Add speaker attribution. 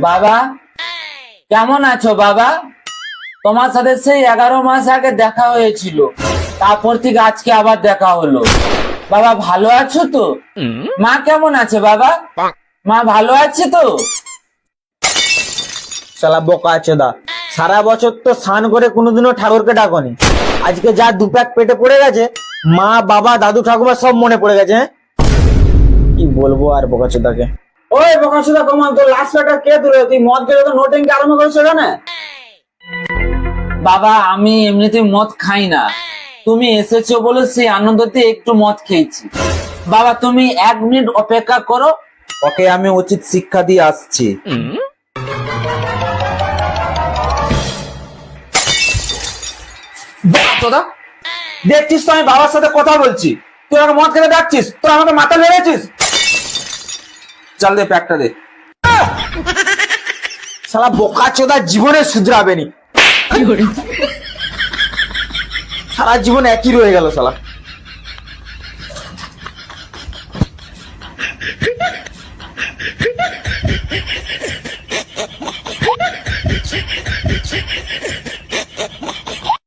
Speaker 1: বাবা? কেমন আছো বাবা? তোমার সাথে সেই এগারো মাস আগে দেখা হয়েছিল। তারপর থেকে আজকে আবার দেখা হলো। বাবা, ভালো আছো তো? মা কেমন আছে বাবা? মা ভালো আছে তো?
Speaker 2: শালা বোকা আছে দা। সারা বছর তো স্নান করে কোনোদিনও ঠাকুরকে ডাকনি। আজকে যা দু প্যাক পেটে পড়ে গেছে, মা, বাবা, দাদু, ঠাকুমা সব মনে পড়ে গেছে হ্যাঁ? কি বলব আর বোকা চোদাকে ওই বোকা চোদা কমান তোর লাস্ট প্যাকটা কে দিল? তুই মদ খেলে তো নোটিং আরম্ভ করেছ কেন
Speaker 1: বাবা আমি এমনিতে মদ খাই না। তুমি এসেছ বলে সেই আনন্দতে একটু মদ খেয়েছি। বাবা তুমি এক মিনিট অপেক্ষা করো।
Speaker 2: ওকে আমি উচিত শিক্ষা দিয়ে আসছি।
Speaker 1: তোরা
Speaker 2: দেখছিস তো আমি বাবার সাথে কথা বলছি। তুই আমাকে মদ খেতে ডাকছিস তুই আমাকে মাথা মেরেছিস
Speaker 1: চল দে প্যাকটা দে।
Speaker 2: সালা বোকা চোদা জীবনে সুধরাবেনি সারা জীবন একই রয়ে গেল শালা।